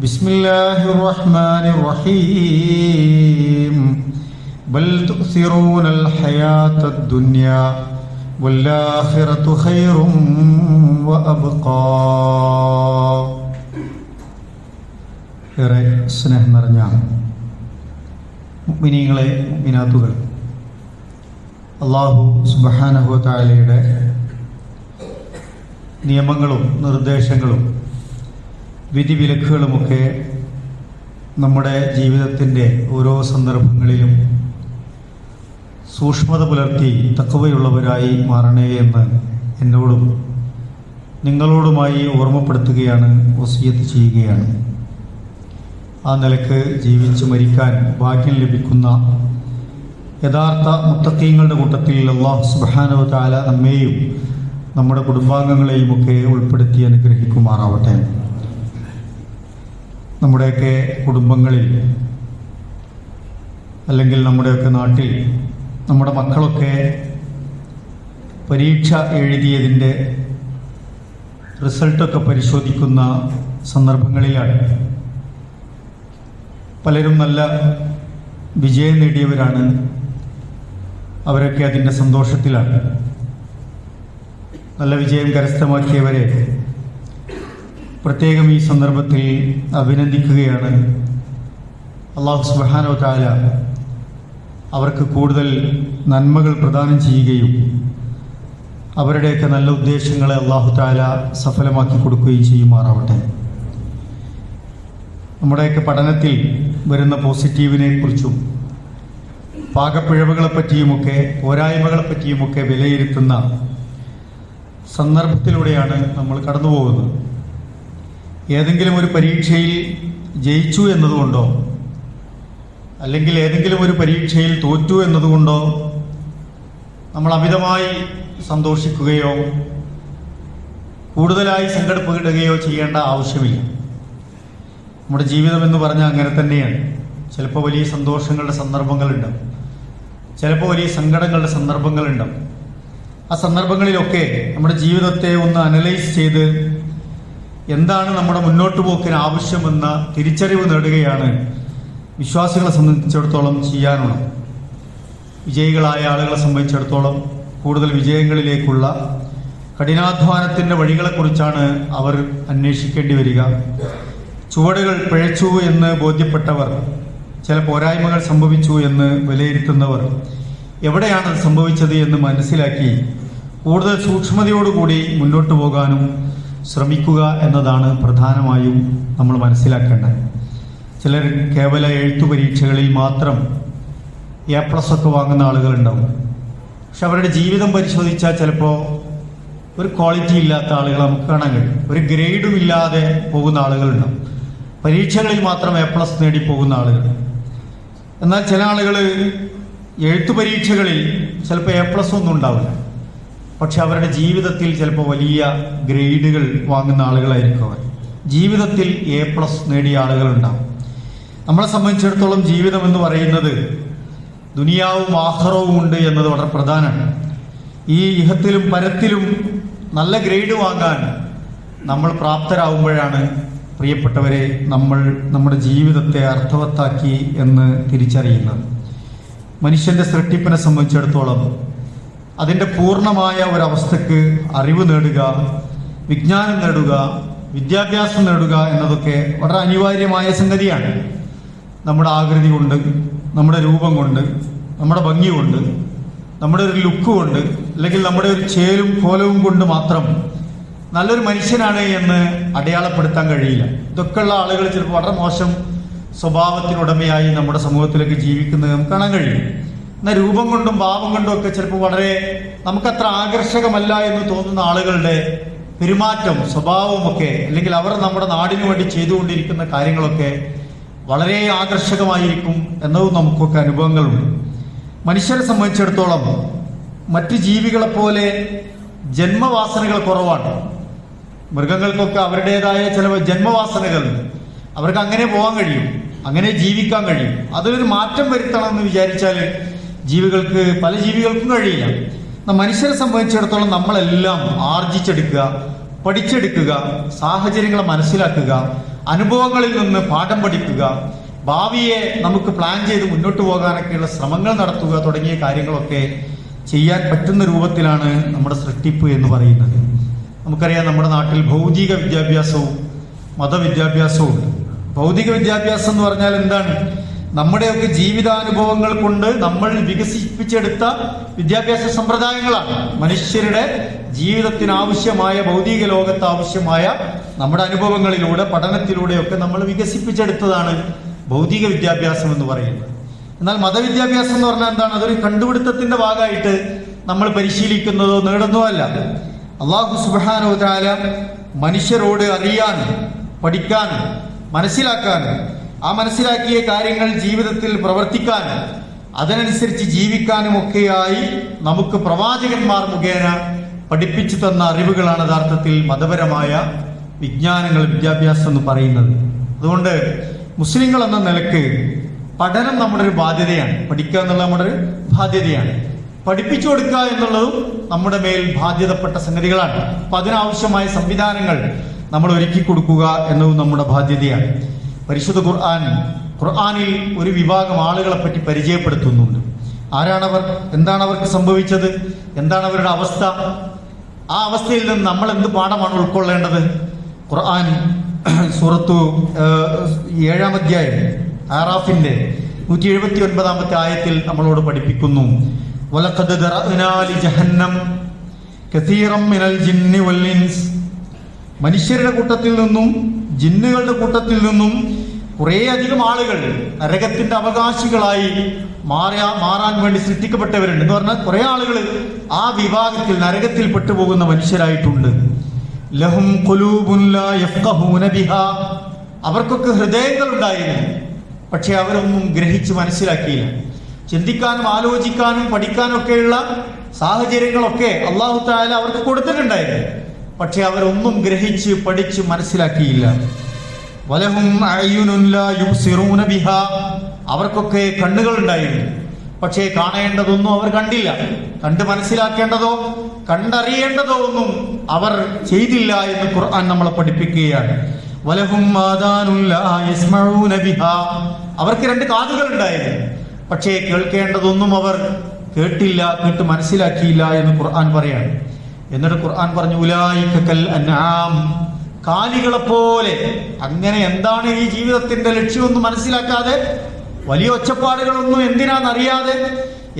بسم الله الرحمن الرحيم بل تؤثرون الحياة الدنيا والآخرة خير وأبقى ഏറെ സ്നേഹം നിറഞ്ഞ മിനിങ്ങളെ മിനാത്തുകൾ അള്ളാഹു സുബഹാനഹു താലയുടെ നിയമങ്ങളും നിർദ്ദേശങ്ങളും വിധിവിലക്കുകളുമൊക്കെ നമ്മുടെ ജീവിതത്തിന്റെ ഓരോ സന്ദർഭങ്ങളിലും സൂക്ഷ്മത പുലർത്തി തക്കവയുള്ളവരായി മാറണേ എന്ന് എന്നോടും നിങ്ങളോടുമായി ഓർമ്മപ്പെടുത്തുകയാണ് വസീയത്ത് ചെയ്യുകയാണ്. ആ നിലയ്ക്ക് ജീവിച്ച് മരിക്കാൻ ഭാഗ്യം ലഭിക്കുന്ന യഥാർത്ഥ മുത്തക്കീങ്ങളുടെ കൂട്ടത്തിൽ അള്ളാഹു സുബാനോ താല നമ്മെയും നമ്മുടെ കുടുംബാംഗങ്ങളെയുമൊക്കെ ഉൾപ്പെടുത്തി അനുഗ്രഹിക്കുമാറാവട്ടെ. നമ്മുടെയൊക്കെ കുടുംബങ്ങളിൽ അല്ലെങ്കിൽ നമ്മുടെയൊക്കെ നാട്ടിൽ നമ്മുടെ മക്കളൊക്കെ പരീക്ഷ എഴുതിയതിന്റെ റിസൾട്ടൊക്കെ പരിശോധിക്കുന്ന സന്ദർഭങ്ങളിലാണ്. പലരും നല്ല വിജയം നേടിയവരാണ്. അവരൊക്കെ അതിന്റെ സന്തോഷത്തിലാണ്. നല്ല വിജയം കരസ്ഥമാക്കിയവരെ പ്രത്യേകം ഈ സന്ദർഭത്തിൽ അഭിനന്ദിക്കുകയാണ്. അള്ളാഹു സുബാനോ താല അവർക്ക് കൂടുതൽ നന്മകൾ പ്രദാനം ചെയ്യുകയും അവരുടെയൊക്കെ നല്ല ഉദ്ദേശങ്ങളെ അള്ളാഹു താല സഫലമാക്കി കൊടുക്കുകയും ചെയ്യുമാറാവട്ടെ. നമ്മുടെയൊക്കെ പഠനത്തിൽ വരുന്ന പോസിറ്റീവിനെ കുറിച്ചും പാകപ്പിഴവുകളെപ്പറ്റിയുമൊക്കെ പോരായ്മകളെപ്പറ്റിയുമൊക്കെ പോരായ്മകളെ പറ്റിയുമൊക്കെ വിലയിരുത്തുന്ന സന്ദർഭത്തിലൂടെയാണ് നമ്മൾ കടന്നു പോകുന്നത് ഏതെങ്കിലും ഒരു പരീക്ഷയിൽ ജയിച്ചു എന്നതുകൊണ്ടോ അല്ലെങ്കിൽ ഏതെങ്കിലും ഒരു പരീക്ഷയിൽ തോറ്റു എന്നതുകൊണ്ടോ നമ്മൾ അമിതമായി സന്തോഷിക്കുകയോ കൂടുതലായി സങ്കടപ്പെടുകയോ ചെയ്യേണ്ട ആവശ്യമില്ല. നമ്മുടെ ജീവിതം എന്ന് പറഞ്ഞാൽ അങ്ങനെ തന്നെയാണ്. ചിലപ്പോൾ വലിയ സന്തോഷങ്ങളുടെ സന്ദർഭങ്ങളുണ്ടാവും. ചിലപ്പോൾ വലിയ സങ്കടങ്ങളുടെ സന്ദർഭങ്ങളുണ്ടാവും. ആ സന്ദർഭങ്ങളിലൊക്കെ നമ്മുടെ ജീവിതത്തെ ഒന്ന് അനലൈസ് ചെയ്ത് എന്താണ് നമ്മുടെ മുന്നോട്ട് പോക്കിന് ആവശ്യമെന്ന തിരിച്ചറിവ് നേടുകയാണ് വിശ്വാസികളെ സംബന്ധിച്ചിടത്തോളം ചെയ്യാനുള്ളത് വിജയികളായ ആളുകളെ സംബന്ധിച്ചിടത്തോളം കൂടുതൽ വിജയങ്ങളിലേക്കുള്ള കഠിനാധ്വാനത്തിന്റെ വഴികളെക്കുറിച്ചാണ് അവർ അന്വേഷിക്കേണ്ടി വരിക. ചുവടുകൾ പിഴച്ചു എന്ന് ബോധ്യപ്പെട്ടവർ ചില പോരായ്മകൾ സംഭവിച്ചു എന്ന് വിലയിരുത്തുന്നവർ എവിടെയാണ് സംഭവിച്ചത് എന്ന് മനസ്സിലാക്കി കൂടുതൽ സൂക്ഷ്മതയോടുകൂടി മുന്നോട്ട് പോകാനും ശ്രമിക്കുക എന്നതാണ് പ്രധാനമായും നമ്മൾ മനസ്സിലാക്കേണ്ടത്. ചിലർ കേവല എഴുത്തു പരീക്ഷകളിൽ മാത്രം എ പ്ലസ് ഒക്കെ വാങ്ങുന്ന ആളുകളുണ്ടാവും പക്ഷെ അവരുടെ ജീവിതം പരിശോധിച്ചാൽ ചിലപ്പോൾ ഒരു ക്വാളിറ്റി ഇല്ലാത്ത ആളുകൾ നമുക്ക് കാണാൻ കഴിയും. ഒരു ഗ്രേഡും ഇല്ലാതെ പോകുന്ന ആളുകളുണ്ടാവും പരീക്ഷകളിൽ മാത്രം എ പ്ലസ് നേടി പോകുന്ന ആളുകൾ. എന്നാൽ ചില ആളുകൾ എഴുത്തു പരീക്ഷകളിൽ ചിലപ്പോൾ എ പ്ലസ് ഒന്നും ഉണ്ടാവില്ല. പക്ഷെ അവരുടെ ജീവിതത്തിൽ ചിലപ്പോൾ വലിയ ഗ്രേഡുകൾ വാങ്ങുന്ന ആളുകളായിരിക്കും അവർ. ജീവിതത്തിൽ എ പ്ലസ് നേടിയ ആളുകളുണ്ടാവും നമ്മളെ സംബന്ധിച്ചിടത്തോളം ജീവിതം എന്ന് പറയുന്നത് ദുനിയാവും ആഹ്റവും ഉണ്ട് എന്നത് വളരെ പ്രധാനമാണ്. ഈ ഇഹത്തിലും പരത്തിലും നല്ല ഗ്രേഡ് വാങ്ങാൻ നമ്മൾ പ്രാപ്തരാകുമ്പോഴാണ് പ്രിയപ്പെട്ടവരെ നമ്മൾ നമ്മുടെ ജീവിതത്തെ അർത്ഥവത്താക്കി എന്ന് തിരിച്ചറിയുന്നത്. മനുഷ്യന്റെ സൃഷ്ടിപ്പിനെ സംബന്ധിച്ചിടത്തോളം അതിന്റെ പൂർണമായ ഒരവസ്ഥക്ക് അറിവ് നേടുക വിജ്ഞാനം നേടുക വിദ്യാഭ്യാസം നേടുക എന്നതൊക്കെ വളരെ അനിവാര്യമായ സംഗതിയാണ്. നമ്മുടെ ആകൃതി കൊണ്ട് നമ്മുടെ രൂപം കൊണ്ട് നമ്മുടെ ഭംഗി കൊണ്ട് നമ്മുടെ ഒരു ലുക്ക് കൊണ്ട് അല്ലെങ്കിൽ നമ്മുടെ ഒരു ചേലും കോലവും കൊണ്ട് മാത്രം നല്ലൊരു മനുഷ്യനാണ് എന്ന് അടയാളപ്പെടുത്താൻ കഴിയില്ല. ഇതൊക്കെയുള്ള ആളുകൾ ചിലപ്പോൾ വളരെ മോശം സ്വഭാവത്തിനുടമയായി നമ്മുടെ സമൂഹത്തിലേക്ക് ജീവിക്കുന്നത് നമുക്ക് കാണാൻ കഴിയും. എന്നാൽ രൂപം കൊണ്ടും ഭാവം കൊണ്ടും ഒക്കെ ചിലപ്പോൾ വളരെ നമുക്കത്ര ആകർഷകമല്ല എന്ന് തോന്നുന്ന ആളുകളുടെ പെരുമാറ്റം സ്വഭാവമൊക്കെ അല്ലെങ്കിൽ അവർ നമ്മുടെ നാടിനു വേണ്ടി ചെയ്തുകൊണ്ടിരിക്കുന്ന കാര്യങ്ങളൊക്കെ വളരെ ആകർഷകമായിരിക്കും എന്നതും നമുക്കൊക്കെ അനുഭവങ്ങളുണ്ട്. മനുഷ്യരെ സംബന്ധിച്ചിടത്തോളം മറ്റ് ജീവികളെപ്പോലെ ജന്മവാസനകൾ കുറവാണ്. മൃഗങ്ങൾക്കൊക്കെ അവരുടേതായ ചില ജന്മവാസനകളുണ്ട് അവർക്ക് അങ്ങനെ പോകാൻ കഴിയും അങ്ങനെ ജീവിക്കാൻ കഴിയും. അതിലൊരു മാറ്റം വരുത്തണം എന്ന് വിചാരിച്ചാൽ ജീവികൾക്ക് പല ജീവികൾക്കും കഴിയില്ല. മനുഷ്യരെ സംബന്ധിച്ചിടത്തോളം നമ്മളെല്ലാം ആർജിച്ചെടുക്കുക പഠിച്ചെടുക്കുക സാഹചര്യങ്ങളെ മനസ്സിലാക്കുക അനുഭവങ്ങളിൽ നിന്ന് പാഠം പഠിക്കുക ഭാവിയെ നമുക്ക് പ്ലാൻ ചെയ്ത് മുന്നോട്ട് പോകാനൊക്കെയുള്ള ശ്രമങ്ങൾ നടത്തുക തുടങ്ങിയ കാര്യങ്ങളൊക്കെ ചെയ്യാൻ പറ്റുന്ന രൂപത്തിലാണ് നമ്മുടെ സൃഷ്ടിപ്പ് എന്ന് പറയുന്നത്. നമുക്കറിയാം നമ്മുടെ നാട്ടിൽ ഭൗതിക വിദ്യാഭ്യാസവും മതവിദ്യാഭ്യാസവും ഉണ്ട്. ഭൗതിക വിദ്യാഭ്യാസം എന്ന് പറഞ്ഞാൽ എന്താണ്? നമ്മുടെയൊക്കെ ജീവിതാനുഭവങ്ങൾ കൊണ്ട് നമ്മൾ വികസിപ്പിച്ചെടുത്ത വിദ്യാഭ്യാസ സമ്പ്രദായങ്ങളാണ്. മനുഷ്യരുടെ ജീവിതത്തിന് ആവശ്യമായ ഭൗതിക ലോകത്ത് ആവശ്യമായ നമ്മുടെ അനുഭവങ്ങളിലൂടെ പഠനത്തിലൂടെയൊക്കെ നമ്മൾ വികസിപ്പിച്ചെടുത്തതാണ് ഭൗതിക വിദ്യാഭ്യാസം എന്ന് പറയുന്നത്. എന്നാൽ മതവിദ്യാഭ്യാസം എന്ന് പറഞ്ഞാൽ എന്താണ്? അതൊരു കണ്ടുപിടുത്തത്തിന്റെ ഭാഗമായിട്ട് നമ്മൾ പരിശീലിക്കുന്നതോ നേടുന്നതോ അല്ല. അള്ളാഹു സുബാനോ താല മനുഷ്യരോട് അറിയാൻ പഠിക്കാൻ മനസ്സിലാക്കാനും ആ മനസ്സിലാക്കിയ കാര്യങ്ങൾ ജീവിതത്തിൽ പ്രവർത്തിക്കാനും അതിനനുസരിച്ച് ജീവിക്കാനും ഒക്കെയായി നമുക്ക് പ്രവാചകന്മാർ മുഖേന പഠിപ്പിച്ചു തന്ന അറിവുകളാണ് യഥാർത്ഥത്തിൽ മതപരമായ വിജ്ഞാനങ്ങൾ വിദ്യാഭ്യാസം എന്ന് പറയുന്നത്. അതുകൊണ്ട് മുസ്ലിങ്ങൾ എന്ന നിലയ്ക്ക് പഠനം നമ്മുടെ ഒരു ബാധ്യതയാണ്. പഠിക്കുക എന്നുള്ളത് നമ്മുടെ ഒരു ബാധ്യതയാണ്. പഠിപ്പിച്ചു കൊടുക്കുക എന്നുള്ളതും നമ്മുടെ മേൽ ബാധ്യതപ്പെട്ട സംഗതികളാണ്. അപ്പൊ അതിനാവശ്യമായ സംവിധാനങ്ങൾ നമ്മൾ ഒരുക്കി കൊടുക്കുക എന്നതും നമ്മുടെ ബാധ്യതയാണ്. പരിശുദ്ധ ഖുർആൻ ഖുർആാനിൽ ഒരു വിഭാഗം ആളുകളെ പറ്റി പരിചയപ്പെടുത്തുന്നുണ്ട്. ആരാണവർ? എന്താണ് അവർക്ക് സംഭവിച്ചത്? എന്താണ് അവരുടെ അവസ്ഥ? ആ അവസ്ഥയിൽ നിന്ന് നമ്മൾ എന്ത് പാഠമാണ് ഉൾക്കൊള്ളേണ്ടത്? ഖുർആൻ സൂറത്തു ഏഴാം അധ്യായം ആറാഫിന്റെ നൂറ്റി എഴുപത്തി ഒൻപതാമത്തെ ആയത്തിൽ നമ്മളോട് പഠിപ്പിക്കുന്നു. മനുഷ്യരുടെ കൂട്ടത്തിൽ നിന്നും ജിന്നുകളുടെ കൂട്ടത്തിൽ നിന്നും കുറേ അധികം ആളുകൾ നരകത്തിന്റെ അവകാശികളായി മാറിയാ മാറാൻ വേണ്ടി സൃഷ്ടിക്കപ്പെട്ടവരുണ്ട്. എന്ന് പറഞ്ഞാൽ കുറെ ആളുകൾ ആ വിഭാഗത്തിൽ നരകത്തിൽ പെട്ടുപോകുന്ന മനുഷ്യരായിട്ടുണ്ട്. ലഹും അവർക്കൊക്കെ ഹൃദയങ്ങൾ ഉണ്ടായിരുന്നു. പക്ഷെ അവരൊന്നും ഗ്രഹിച്ച് മനസ്സിലാക്കിയില്ല. ചിന്തിക്കാനും ആലോചിക്കാനും പഠിക്കാനും ഒക്കെയുള്ള സാഹചര്യങ്ങളൊക്കെ അള്ളാഹു താല അവർക്ക് കൊടുത്തിട്ടുണ്ടായിരുന്നു. പക്ഷെ അവരൊന്നും ഗ്രഹിച്ച് പഠിച്ച് മനസ്സിലാക്കിയില്ല. വലഹും അവർക്കൊക്കെ കണ്ണുകൾ ഉണ്ടായിരുന്നു പക്ഷേ കാണേണ്ടതൊന്നും അവർ കണ്ടില്ല. കണ്ട് മനസ്സിലാക്കേണ്ടതോ കണ്ടറിയേണ്ടതോ ഒന്നും അവർ ചെയ്തില്ല എന്ന് ഖുർആൻ നമ്മളെ പഠിപ്പിക്കുകയാണ്. വലഹും അവർക്ക് രണ്ട് കാതുകൾ ഉണ്ടായിരുന്നു പക്ഷേ കേൾക്കേണ്ടതൊന്നും അവർ കേട്ടില്ല കേട്ട് മനസ്സിലാക്കിയില്ല എന്ന് ഖുർആൻ പറയാണ്. എന്നിട്ട് ഖുർആൻ പറഞ്ഞു അൻആം. കാലികളെ പോലെ അങ്ങനെ എന്താണ് ഈ ജീവിതത്തിന്റെ ലക്ഷ്യമൊന്നും മനസ്സിലാക്കാതെ? വലിയ ഒച്ചപ്പാടുകളൊന്നും എന്തിനാണെന്നറിയാതെ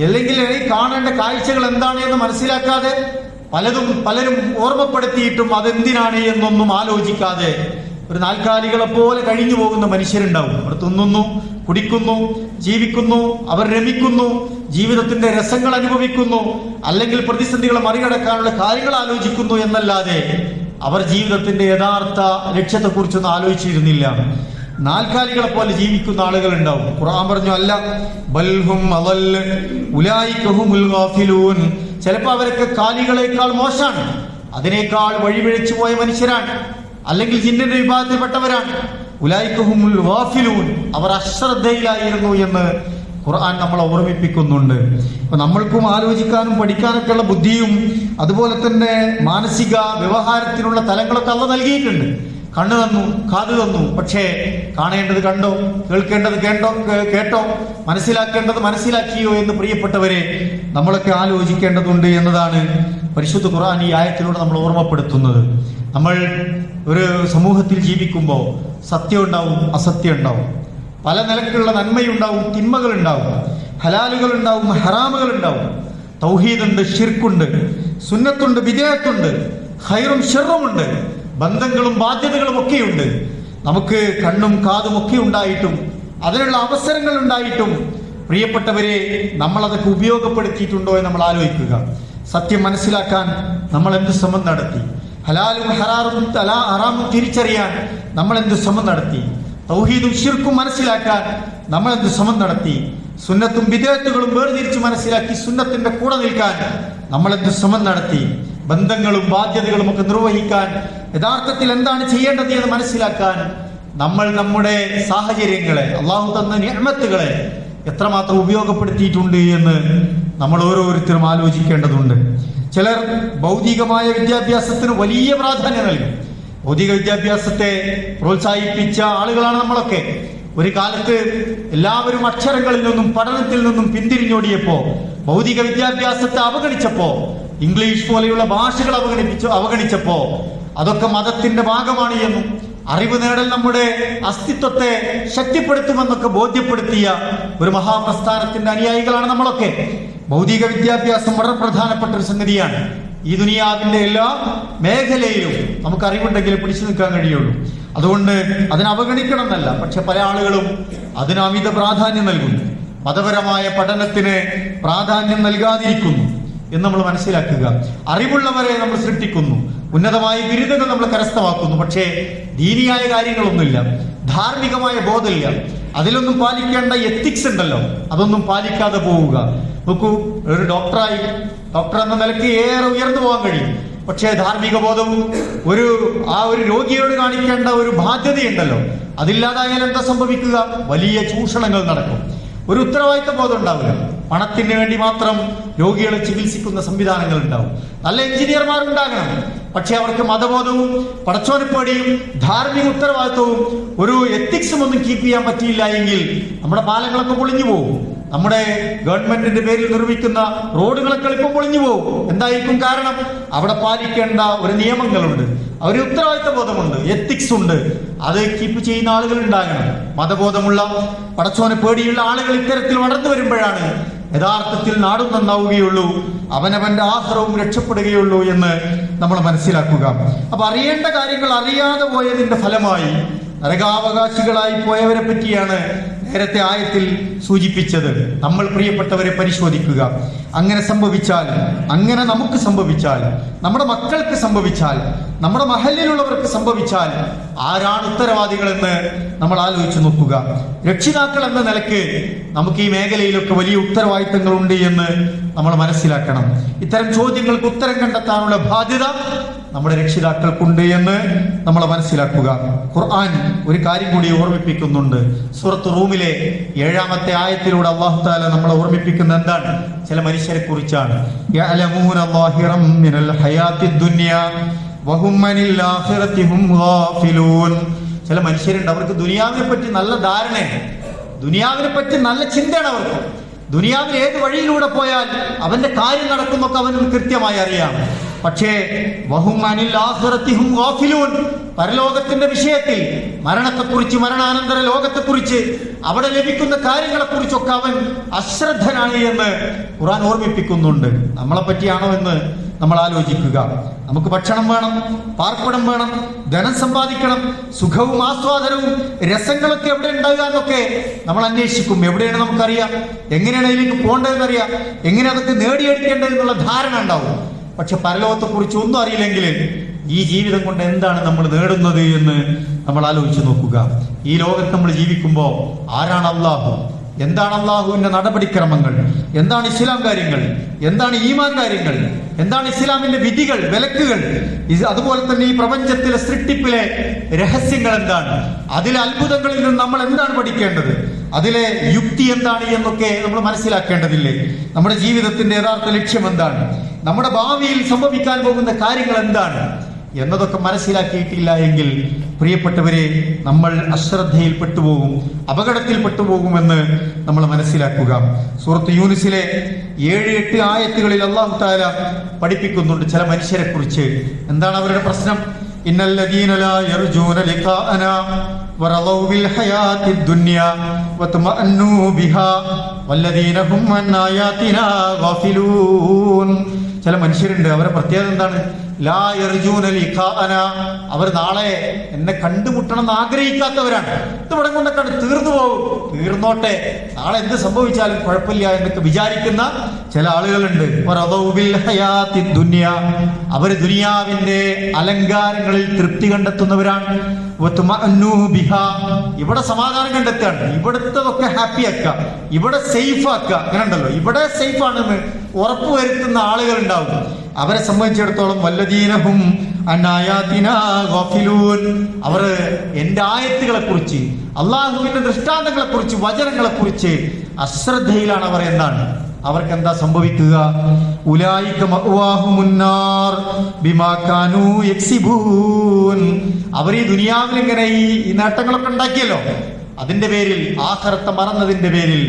അല്ലെങ്കിൽ ഈ കാണേണ്ട കാഴ്ചകൾ എന്താണ് എന്ന് മനസ്സിലാക്കാതെ? പലതും പലരും ഓർമ്മപ്പെടുത്തിയിട്ടും അതെന്തിനാണ് എന്നൊന്നും ആലോചിക്കാതെ ഒരു നാൽക്കാലികളെ പോലെ കഴിഞ്ഞു പോകുന്ന മനുഷ്യരുണ്ടാവും. അവർ തിന്നുന്നു കുടിക്കുന്നു ജീവിക്കുന്നു അവർ രമിക്കുന്നു ജീവിതത്തിന്റെ രസങ്ങൾ അനുഭവിക്കുന്നു അല്ലെങ്കിൽ പ്രതിസന്ധികളെ മറികടക്കാനുള്ള കാര്യങ്ങൾ ആലോചിക്കുന്നു എന്നല്ലാതെ അവർ ജീവിതത്തിന്റെ യഥാർത്ഥ ലക്ഷ്യത്തെക്കുറിച്ചൊന്നും ആലോചിച്ചിരുന്നില്ല. നാൽക്കാലികളെ പോലെ ജീവിക്കുന്ന ആളുകൾ ഉണ്ടാവും ഖുർആൻ പറഞ്ഞു അല്ല ബൽഹും ചിലപ്പോൾ അവരൊക്കെ കാലികളെക്കാൾ മോശമാണ്. അതിനേക്കാൾ വഴിപിഴച്ചു പോയ മനുഷ്യരാണ്. അല്ലെങ്കിൽ ജിന്നിന്റെ വിഭാഗത്തിൽപ്പെട്ടവരാണ്. ഗാഫിലൂൻ. അവർ അശ്രദ്ധയിലായിരുന്നു എന്ന് ഖുർആൻ നമ്മളെ ഓർമ്മിപ്പിക്കുന്നുണ്ട്. അപ്പൊ നമ്മൾക്കും ആലോചിക്കാനും പഠിക്കാനൊക്കെ ഉള്ള ബുദ്ധിയും അതുപോലെ തന്നെ മാനസിക വ്യവഹാരത്തിനുള്ള തലങ്ങളൊക്കെ അവ നൽകിയിട്ടുണ്ട്. കണ്ണു തന്നു കാതു തന്നു. പക്ഷേ കാണേണ്ടത് കണ്ടോ കേൾക്കേണ്ടത് കേട്ടോ കേട്ടോ മനസ്സിലാക്കേണ്ടത് മനസ്സിലാക്കിയോ എന്ന് പ്രിയപ്പെട്ടവരെ നമ്മളൊക്കെ ആലോചിക്കേണ്ടതുണ്ട് എന്നതാണ് പരിശുദ്ധ ഖുർആൻ ഈ ആയത്തിലൂടെ നമ്മൾ ഓർമ്മപ്പെടുത്തുന്നത്. നമ്മൾ ഒരു സമൂഹത്തിൽ ജീവിക്കുമ്പോൾ സത്യം ഉണ്ടാവും അസത്യം ഉണ്ടാവും പല നിലക്കുള്ള നന്മയുണ്ടാവും തിന്മകളുണ്ടാവും. ഹലാലുകളുണ്ടാവും ഹറാമുകളുണ്ടാവും. തൗഹീദുണ്ട് ഷിർക്കുണ്ട് സുന്നത്തുണ്ട് വിജയത്തുണ്ട് ഹൈറും ഷെറുമുണ്ട് ബന്ധങ്ങളും ബാധ്യതകളും ഒക്കെയുണ്ട്. നമുക്ക് കണ്ണും കാതും ഒക്കെ ഉണ്ടായിട്ടും അതിനുള്ള അവസരങ്ങൾ ഉണ്ടായിട്ടും പ്രിയപ്പെട്ടവരെ നമ്മൾ അതൊക്കെ ഉപയോഗപ്പെടുത്തിയിട്ടുണ്ടോ എന്ന് നമ്മൾ ആലോചിക്കുക. സത്യം മനസ്സിലാക്കാൻ നമ്മൾ എന്ത് ശ്രമം നടത്തി? ഹലാലും ഹറാറും തലാ ഹറാമും തിരിച്ചറിയാൻ നമ്മൾ എന്ത് ശ്രമം നടത്തി? തൗഹീദും ശിർക്കും മനസ്സിലാക്കാൻ നമ്മൾ എന്ത് ശ്രമം നടത്തി? സുന്നത്തും വിദേഹത്തുകളും വേർതിരിച്ച് മനസ്സിലാക്കി സുന്നത്തിന്റെ കൂടെ നിൽക്കാൻ നമ്മൾ എന്ത് ശ്രമം നടത്തി? ബന്ധങ്ങളും ബാധ്യതകളും ഒക്കെ നിർവഹിക്കാൻ യഥാർത്ഥത്തിൽ എന്താണ് ചെയ്യേണ്ടത് എന്ന് മനസ്സിലാക്കാൻ നമ്മൾ നമ്മുടെ സാഹചര്യങ്ങളെ അള്ളാഹു തന്ന നിയമത്തുകളെ എത്രമാത്രം ഉപയോഗപ്പെടുത്തിയിട്ടുണ്ട് എന്ന് നമ്മൾ ഓരോരുത്തരും ആലോചിക്കേണ്ടതുണ്ട്. ചിലർ ഭൗതികമായ വിദ്യാഭ്യാസത്തിന് വലിയ പ്രാധാന്യം നൽകി. ഭൗതിക വിദ്യാഭ്യാസത്തെ പ്രോത്സാഹിപ്പിച്ച ആളുകളാണ് നമ്മളൊക്കെ. ഒരു കാലത്ത് എല്ലാവരും അക്ഷരങ്ങളിൽ നിന്നും പഠനത്തിൽ നിന്നും പിന്തിരിഞ്ഞോടിയപ്പോ ഭൗതിക വിദ്യാഭ്യാസത്തെ അവഗണിച്ചപ്പോ ഇംഗ്ലീഷ് പോലെയുള്ള ഭാഷകൾ അവഗണിപ്പിച്ചു അവഗണിച്ചപ്പോ അതൊക്കെ മതത്തിന്റെ ഭാഗമാണ് എന്നും അറിവ് നേടൽ നമ്മുടെ അസ്തിത്വത്തെ ശക്തിപ്പെടുത്തുമെന്നൊക്കെ ബോധ്യപ്പെടുത്തിയ ഒരു മഹാപ്രസ്ഥാനത്തിന്റെ അനുയായികളാണ് നമ്മളൊക്കെ. ഭൗതിക വിദ്യാഭ്യാസം വളരെ പ്രധാനപ്പെട്ട ഒരു സംഗതിയാണ്. ഈ ദുനിയാവിന്റെ എല്ലാ മേഖലയിലും നമുക്ക് അറിവുണ്ടെങ്കിൽ പിടിച്ചു നിൽക്കാൻ കഴിയുള്ളൂ. അതുകൊണ്ട് അതിനെ അവഗണിക്കണം എന്നല്ല പക്ഷെ പല ആളുകളും അതിന് അമിത പ്രാധാന്യം നൽകുന്നു. മതപരമായ പഠനത്തിന് പ്രാധാന്യം നൽകാതിരിക്കുന്നു എന്ന് നമ്മൾ മനസ്സിലാക്കുക. അറിവുള്ളവരെ നമ്മൾ സൃഷ്ടിക്കുന്നു. ഉന്നതമായ ബിരുദങ്ങൾ നമ്മൾ കരസ്ഥമാക്കുന്നു. പക്ഷേ ദീനിയായ കാര്യങ്ങളൊന്നുമില്ല. ധാർമ്മികമായ ബോധമില്ല. അതിലൊന്നും പാലിക്കേണ്ട എത്തിക്സ് ഉണ്ടല്ലോ. അതൊന്നും പാലിക്കാതെ പോവുക. നോക്കൂ ഒരു ഡോക്ടറായി ഡോക്ടർ എന്ന നിലയ്ക്ക് ഏറെ ഉയർന്നു പോകാൻ കഴിയും. പക്ഷേ ധാർമ്മിക ബോധം ഒരു ആ ഒരു രോഗിയോട് കാണിക്കേണ്ട ഒരു ബാധ്യതയുണ്ടല്ലോ. അതില്ലാതായാൽ എന്താ സംഭവിക്കുക? വലിയ ചൂഷണങ്ങൾ നടക്കും. ഒരു ഉത്തരവാദിത്ത ബോധം ഉണ്ടാവില്ല. പണത്തിന് വേണ്ടി മാത്രം രോഗികളെ ചികിത്സിക്കുന്ന സംവിധാനങ്ങൾ ഉണ്ടാവും. നല്ല എഞ്ചിനീയർമാർ ഉണ്ടാകണം. പക്ഷെ അവർക്ക് മതബോധവും പടച്ചോനപ്പേടിയും ധാർമ്മിക ഉത്തരവാദിത്വവും ഒരു എത്തിക്സും ഒന്നും കീപ്പ് ചെയ്യാൻ പറ്റിയില്ല എങ്കിൽ നമ്മുടെ പാലങ്ങളൊക്കെ പൊളിഞ്ഞു പോകും. നമ്മുടെ ഗവൺമെന്റിന്റെ പേരിൽ നിർമ്മിക്കുന്ന റോഡുകളൊക്കെ എളുപ്പം പൊളിഞ്ഞു പോകും. എന്തായിരിക്കും കാരണം? അവിടെ പാലിക്കേണ്ട ഒരു നിയമങ്ങളുണ്ട്. ഒരു ഉത്തരവാദിത്ത ബോധമുണ്ട് എത്തിക്സ് ഉണ്ട്. അത് കീപ്പ് ചെയ്യുന്ന ആളുകൾ ഉണ്ടാകണം. മതബോധമുള്ള പടച്ചോനെ പേടിയുള്ള ആളുകൾ ഇത്തരത്തിൽ വളർന്നു വരുമ്പോഴാണ് യഥാർത്ഥത്തിൽ നാടും നന്നാവുകയുള്ളൂ അവനവന്റെ ആഹ്റവും രക്ഷപ്പെടുകയുള്ളൂ എന്ന് നമ്മൾ മനസ്സിലാക്കുക. അപ്പൊ അറിയേണ്ട കാര്യങ്ങൾ അറിയാതെ പോയതിന്റെ ഫലമായി നരകാവകാശികളായി പോയവരെ പറ്റിയാണ് നേരത്തെ ആയത്തിൽ സൂചിപ്പിച്ചത്. നമ്മൾ പ്രിയപ്പെട്ടവരെ പരിശോധിക്കുക. അങ്ങനെ സംഭവിച്ചാൽ അങ്ങനെ നമുക്ക് സംഭവിച്ചാൽ നമ്മുടെ മക്കൾക്ക് സംഭവിച്ചാൽ നമ്മുടെ മഹലിലുള്ളവർക്ക് സംഭവിച്ചാൽ ആരാണ് ഉത്തരവാദികളെന്ന് നമ്മൾ ആലോചിച്ച് നോക്കുക. രക്ഷിതാക്കൾ എന്ന നിലയ്ക്ക് നമുക്ക് ഈ മേഖലയിലൊക്കെ വലിയ ഉത്തരവാദിത്തങ്ങളുണ്ട് എന്ന് നമ്മൾ മനസ്സിലാക്കണം. ഇത്തരം ചോദ്യങ്ങൾക്ക് ഉത്തരം കണ്ടെത്താനുള്ള ബാധ്യത നമ്മുടെ രക്ഷിതാക്കൾക്കുണ്ട് എന്ന് നമ്മൾ മനസ്സിലാക്കുക. ഖുർആൻ ഒരു കാര്യം കൂടി ഓർമ്മിപ്പിക്കുന്നുണ്ട്. സൂറത്ത് റൂമിലെ ഏഴാമത്തെ ആയത്തിലൂടെ അള്ളാഹു താല നമ്മളെ ഓർമ്മിപ്പിക്കുന്ന എന്താണ്? ചില മനുഷ്യരെ കുറിച്ചാണ്. ചില മനുഷ്യരുണ്ട്. അവർക്ക് ദുനിയാവിനെ പറ്റി നല്ല ധാരണയാണ്. ദുനിയാവിനെ പറ്റി നല്ല ചിന്തയാണ് അവർക്ക്. ദുനിയാവിൽ ഏത് വഴിയിലൂടെ പോയാൽ അവന്റെ കാര്യം നടക്കുന്നൊക്കെ അവന് കൃത്യമായി അറിയാം പക്ഷേ പരലോകത്തിന്റെ വിഷയത്തിൽ മരണത്തെക്കുറിച്ച് മരണാനന്തര ലോകത്തെക്കുറിച്ച് അവിടെ ലഭിക്കുന്ന കാര്യങ്ങളെക്കുറിച്ചൊക്കെ അവൻ അശ്രദ്ധനാണ് എന്ന് ഖുറാൻ ഓർമ്മിപ്പിക്കുന്നുണ്ട്. നമ്മളെ പറ്റിയാണോ എന്ന് നമ്മൾ ആലോചിക്കുക നമുക്ക് ഭക്ഷണം വേണം പാർപ്പിടം വേണം ധനം സമ്പാദിക്കണം സുഖവും ആസ്വാദനവും രസങ്ങളൊക്കെ എവിടെ ഉണ്ടാകുക എന്നൊക്കെ നമ്മൾ അന്വേഷിക്കും. എവിടെയാണ് നമുക്കറിയാം? എങ്ങനെയാണ് അതിലേക്ക് പോകേണ്ടതെന്ന് അറിയാം എങ്ങനെ അതൊക്കെ നേടിയെടുക്കേണ്ടതെന്നുള്ള ധാരണ ഉണ്ടാവും. പക്ഷെ പരലോകത്തെക്കുറിച്ച് ഒന്നും അറിയില്ലെങ്കിൽ ഈ ജീവിതം കൊണ്ട് എന്താണ് നമ്മൾ നേടുന്നത് എന്ന് നമ്മൾ ആലോചിച്ച് നോക്കുക. ഈ ലോകത്ത് നമ്മൾ ജീവിക്കുമ്പോൾ ആരാണ് അള്ളാഹു എന്താണ് അള്ളാഹുവിന്റെ നടപടിക്രമങ്ങൾ? എന്താണ് ഇസ്ലാം കാര്യങ്ങൾ? എന്താണ് ഈമാൻ കാര്യങ്ങൾ? എന്താണ് ഇസ്ലാമിന്റെ വിധികൾ വിലക്കുകൾ? അതുപോലെ തന്നെ ഈ പ്രപഞ്ചത്തിലെ സൃഷ്ടിപ്പിലെ രഹസ്യങ്ങൾ എന്താണ്? അതിലെ അത്ഭുതങ്ങളിൽ നിന്ന് നമ്മൾ എന്താണ് പഠിക്കേണ്ടത്? അതിലെ യുക്തി എന്താണ് എന്നൊക്കെ നമ്മൾ മനസ്സിലാക്കേണ്ടതില്ലേ? നമ്മുടെ ജീവിതത്തിന്റെ യഥാർത്ഥ ലക്ഷ്യം എന്താണ്? നമ്മുടെ ഭാവിയിൽ സംഭവിക്കാൻ പോകുന്ന കാര്യങ്ങൾ എന്താണ്? എന്നതൊക്കെ മനസ്സിലാക്കിയിട്ടില്ല എങ്കിൽ പ്രിയപ്പെട്ടവരെ നമ്മൾ അശ്രദ്ധയിൽ പെട്ടുപോകും അപകടത്തിൽ പെട്ടുപോകുമെന്ന് നമ്മൾ മനസ്സിലാക്കുക. സൂറത്ത് യൂനിസിലെ ഏഴ് എട്ട് ആയത്തുകളിൽ അള്ളാഹു താല പഠിപ്പിക്കുന്നുണ്ട് ചില മനുഷ്യരെ കുറിച്ച് എന്താണ് അവരുടെ പ്രശ്നം? ഇന്നല്ലദീന ലാ ലിഖാഅന വറളൗ ബിൽ ബിഹാ വല്ലദീന ഹും ഗാഫിലൂൻ. ചില മനുഷ്യരുണ്ട് അവരുടെ പ്രത്യേകത എന്താണ്? അവർ നാളെ എന്നെ കണ്ടുമുട്ടണം എന്ന് ആഗ്രഹിക്കാത്തവരാണ്. ഇവിടെ കൊണ്ടൊക്കെ തീർന്നു പോകും തീർന്നോട്ടെ. നാളെ എന്ത് സംഭവിച്ചാലും കുഴപ്പമില്ല എന്നൊക്കെ വിചാരിക്കുന്ന ചില ആളുകളുണ്ട്. ദുനിയ. അവർ ദുനിയാവിന്റെ അലങ്കാരങ്ങളിൽ തൃപ്തി കണ്ടെത്തുന്നവരാണ്. ഇവിടെ സമാധാനം കണ്ടെത്തുകയാണ്. ഇവിടുത്തതൊക്കെ ഹാപ്പി ആക്കുക. ഇവിടെ സേഫ് ആക്കുക. അങ്ങനെ ഉണ്ടല്ലോ ഇവിടെ സേഫ് ആണെന്ന് ഉറപ്പ് വരുത്തുന്ന ആളുകൾ ഉണ്ടാവും. അവരെ സംബന്ധിച്ചിടത്തോളം വല്ലദീനഹും അവർ എന്റെ ആയത്തുകളെ കുറിച്ച് അള്ളാഹുവിന്റെ ദൃഷ്ടാന്തങ്ങളെ കുറിച്ച് വചനങ്ങളെ കുറിച്ച് അശ്രദ്ധയിലാണ് അവർ എന്നാണ്. അവർക്ക് എന്താ സംഭവിക്കുക അവർ ഈ ദുനിയാവിൽ ഇങ്ങനെ ഈ നേട്ടങ്ങളൊക്കെ ഉണ്ടാക്കിയല്ലോ. അതിന്റെ പേരിൽ ആഹരത്ത മറന്നതിന്റെ പേരിൽ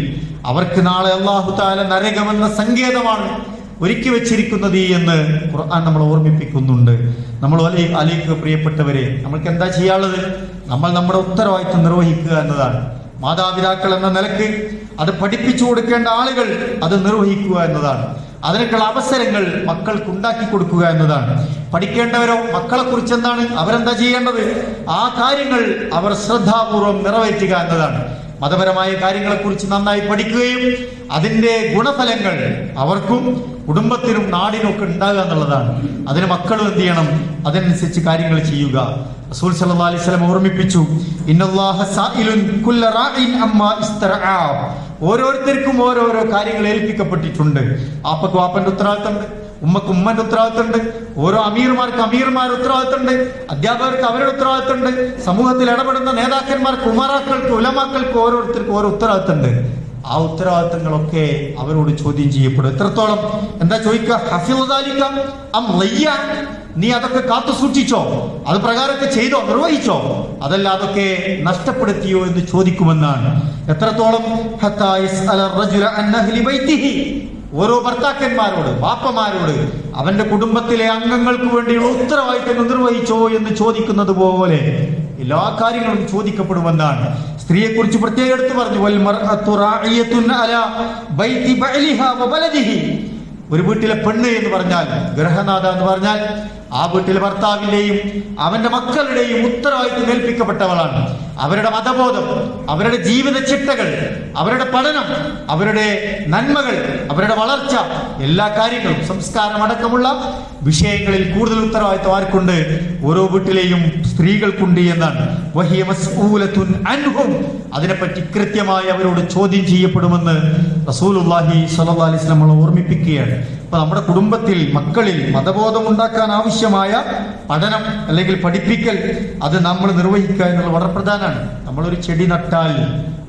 അവർക്ക് നാളെ അള്ളാഹു താല നരകമെന്ന സങ്കേതമാണ് ഒരുക്കി വെച്ചിരിക്കുന്നത് എന്ന് ഖുർആൻ നമ്മൾ ഓർമ്മിപ്പിക്കുന്നുണ്ട്. നമ്മൾ അലി പ്രിയപ്പെട്ടവരെ നമ്മൾക്ക് എന്താ ചെയ്യാനുള്ളത്? നമ്മൾ നമ്മുടെ ഉത്തരവാദിത്വം നിർവഹിക്കുക എന്നതാണ്. മാതാപിതാക്കൾ എന്ന നിലയ്ക്ക് അത് പഠിപ്പിച്ചു കൊടുക്കേണ്ട ആളുകൾ അത് നിർവഹിക്കുക എന്നതാണ്. അതിനൊക്കെയുള്ള അവസരങ്ങൾ മക്കൾക്ക് ഉണ്ടാക്കി കൊടുക്കുക എന്നതാണ്. പഠിക്കേണ്ടവരോ മക്കളെ കുറിച്ച് എന്താണ്? അവരെന്താ ചെയ്യേണ്ടത്? ആ കാര്യങ്ങൾ അവർ ശ്രദ്ധാപൂർവം നിറവേറ്റുക എന്നതാണ്. മതപരമായ കാര്യങ്ങളെക്കുറിച്ച് നന്നായി പഠിക്കുകയും അതിന്റെ ഗുണഫലങ്ങൾ അവർക്കും കുടുംബത്തിനും നാടിനും ഒക്കെ ഉണ്ടാകുക എന്നുള്ളതാണ്. അതിന് മക്കളും എന്ത് ചെയ്യണം? അതനുസരിച്ച് കാര്യങ്ങൾ ചെയ്യുക. റസൂൽ സല്ലല്ലാഹു അലൈഹി വസല്ലം ഓർമ്മിപ്പിച്ചു ഇന്നല്ലാഹ സായിലുൻ കുല്ല റാഇൻ അമ്മാ ഇസ്തറആ ഓരോരുത്തർക്കും ഓരോരോ കാര്യങ്ങൾ ഏൽപ്പിക്കപ്പെട്ടിട്ടുണ്ട്. ആപ്പക്ക് വാപ്പന്റെ ഉത്തരവാദിത്തമുണ്ട് ഉമ്മക്ക് ഉമ്മന്റെ ഉത്തരവാദിത്തമുണ്ട് ഓരോ അമീർമാർക്ക് അമീർമാരുടെ ഉത്തരവാദിത്തമുണ്ട് അധ്യാപകർക്ക് അവരുടെ ഉത്തരവാദിത്തമുണ്ട് സമൂഹത്തിൽ ഇടപെടുന്ന നേതാക്കന്മാർക്ക് ഉമറാക്കൾക്ക് ഉലമാക്കൾക്ക് ഓരോരുത്തർക്കും ഓരോ ഉത്തരവാദിത്തമുണ്ട്. ആ ഉത്തരവാദിത്തങ്ങളൊക്കെ അവരോട് ചോദ്യം ചെയ്യപ്പെടും. എത്രത്തോളം? എന്താ ചോദിക്കുക? നീ അതൊക്കെ കാത്തു സൂക്ഷിച്ചോ? അത് പ്രകാരമൊക്കെ ചെയ്തോ? നിർവഹിച്ചോ? അതല്ല അതൊക്കെ നഷ്ടപ്പെടുത്തിയോ എന്ന് ചോദിക്കുമെന്നാണ്. എത്രത്തോളം. ഓരോ ഭർത്താക്കന്മാരോട് ബാപ്പമാരോട് അവന്റെ കുടുംബത്തിലെ അംഗങ്ങൾക്ക് വേണ്ടിയുള്ള ഉത്തരവാദിത്തങ്ങൾ നിർവഹിച്ചോ എന്ന് ചോദിക്കുന്നത് പോലെ എല്ലാ കാര്യങ്ങളും ചോദിക്കപ്പെടുമെന്നാണ്. സ്ത്രീയെ കുറിച്ച് പ്രത്യേകം എടുത്തു പറഞ്ഞു. ഒരു വീട്ടിലെ പെണ്ണ് എന്ന് പറഞ്ഞാൽ ഗ്രഹനാഥ എന്ന് പറഞ്ഞാൽ ആ വീട്ടിലെ ഭർത്താവിന്റെയും അവന്റെ മക്കളുടെയും ഉത്തരവാദിത്വം ഏൽപ്പിക്കപ്പെട്ടവളാണ്. അവരുടെ മതബോധം അവരുടെ ജീവിത ചിട്ടകൾ അവരുടെ പഠനം അവരുടെ നന്മകൾ അവരുടെ വളർച്ച എല്ലാ കാര്യങ്ങളും സംസ്കാരം അടക്കമുള്ള വിഷയങ്ങളിൽ കൂടുതൽ ഉത്തരവാദിത്വം ആർക്കുണ്ട്? ഓരോ വീട്ടിലെയും സ്ത്രീകൾക്കുണ്ട് എന്നാണ്. അൻഹും. അതിനെപ്പറ്റി കൃത്യമായി അവരോട് ചോദ്യം ചെയ്യപ്പെടുമെന്ന് റസൂലുള്ളാഹി സ്വല്ലല്ലാഹി അലൈഹി വസല്ലം ഓർമ്മിപ്പിക്കുകയാണ്. അപ്പൊ നമ്മുടെ കുടുംബത്തിൽ മക്കളിൽ മതബോധം ഉണ്ടാക്കാൻ ആവശ്യമായ പഠനം അല്ലെങ്കിൽ പഠിപ്പിക്കൽ അത് നമ്മൾ നിർവഹിക്കുക എന്നുള്ളത് വളരെ പ്രധാനമാണ്. നമ്മളൊരു ചെടി നട്ടാൽ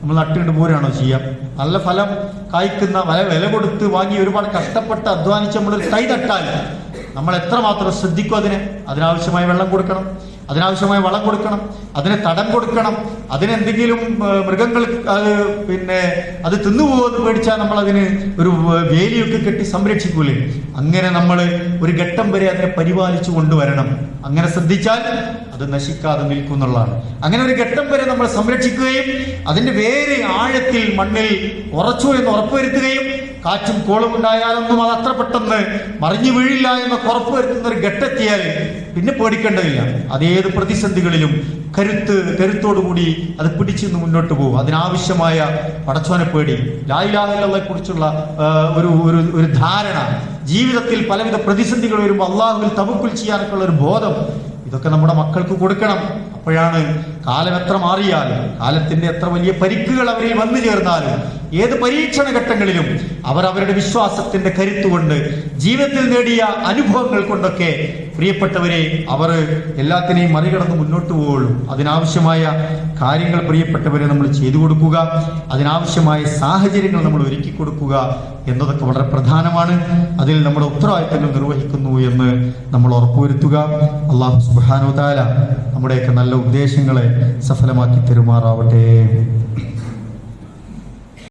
നമ്മൾ നട്ടിട്ട് പോരാണോ ചെയ്യാം? നല്ല ഫലം കായ്ക്കുന്ന വില വില കൊടുത്ത് വാങ്ങി ഒരുപാട് കഷ്ടപ്പെട്ട് അധ്വാനിച്ച് നമ്മളൊരു തൈ നട്ടാൽ നമ്മൾ എത്രമാത്രം ശ്രദ്ധിക്കും അതിന്? അതിനാവശ്യമായ വെള്ളം കൊടുക്കണം. അതിനാവശ്യമായ വളം കൊടുക്കണം അതിന് തടം കൊടുക്കണം അതിനെന്തെങ്കിലും മൃഗങ്ങൾ അത് പിന്നെ അത് തിന്നുപോകുമെന്ന് പേടിച്ചാൽ നമ്മൾ അതിന് ഒരു വേലിയൊക്കെ കെട്ടി സംരക്ഷിക്കൂലേ? അങ്ങനെ നമ്മൾ ഒരു ഘട്ടം വരെ അതിനെ പരിപാലിച്ചു കൊണ്ടുവരണം. അങ്ങനെ ശ്രദ്ധിച്ചാൽ അത് നശിക്കാതെ നിൽക്കും എന്നുള്ളതാണ്. അങ്ങനെ ഒരു ഘട്ടം വരെ നമ്മൾ സംരക്ഷിക്കുകയും അതിന്റെ വേര് ആഴത്തിൽ മണ്ണിൽ ഉറച്ചു എന്ന് ഉറപ്പുവരുത്തുകയും കാറ്റും കോളും ഉണ്ടായാലൊന്നും അത് അത്ര പെട്ടെന്ന് മറിഞ്ഞു വീഴില്ല എന്ന് കുറപ്പ് വരുത്തുന്ന ഒരു ഘട്ടെത്തിയാൽ പിന്നെ പേടിക്കേണ്ടതില്ല. അതേത് പ്രതിസന്ധികളിലും കരുത്ത് കരുത്തോടുകൂടി അത് പിടിച്ചു നിന്ന് മുന്നോട്ട് പോകും. അതിനാവശ്യമായ പടച്ചോനെ പേടി. ലായിലാഹിലെ കുറിച്ചുള്ള ഒരു ഒരു ധാരണ. ജീവിതത്തിൽ പലവിധ പ്രതിസന്ധികൾ വരുമ്പോൾ അള്ളാഹുവിൽ തവക്കുൽ ചെയ്യാനൊക്കെ ഉള്ള ഒരു ബോധം. ഇതൊക്കെ നമ്മുടെ മക്കൾക്ക് കൊടുക്കണം. അപ്പോഴാണ് കാലം എത്ര മാറിയാലും കാലത്തിന്റെ എത്ര വലിയ പരിക്കുകൾ അവരിൽ വന്നു ചേർന്നാലും ഏത് പരീക്ഷണ ഘട്ടങ്ങളിലും അവർ അവരുടെ വിശ്വാസത്തിന്റെ കരുത്തുകൊണ്ട് ജീവിതത്തിൽ നേടിയ അനുഭവങ്ങൾ കൊണ്ടൊക്കെ പ്രിയപ്പെട്ടവരെ അവർ എല്ലാത്തിനെയും മറികടന്ന് മുന്നോട്ട് പോവുള്ളൂ അതിനാവശ്യമായ കാര്യങ്ങൾ പ്രിയപ്പെട്ടവരെ നമ്മൾ ചെയ്തു കൊടുക്കുക. അതിനാവശ്യമായ സാഹചര്യങ്ങൾ നമ്മൾ ഒരുക്കി കൊടുക്കുക എന്നതൊക്കെ വളരെ പ്രധാനമാണ്. അതിൽ നമ്മുടെ ഉത്തരവാദിത്തങ്ങൾ നിർവഹിക്കുന്നു എന്ന് നമ്മൾ ഉറപ്പുവരുത്തുക. അള്ളാഹു സുബാനോ താല നമ്മുടെയൊക്കെ നല്ല ഉദ്ദേശങ്ങളെ സഫലമാക്കി തരുമാറാവട്ടെ.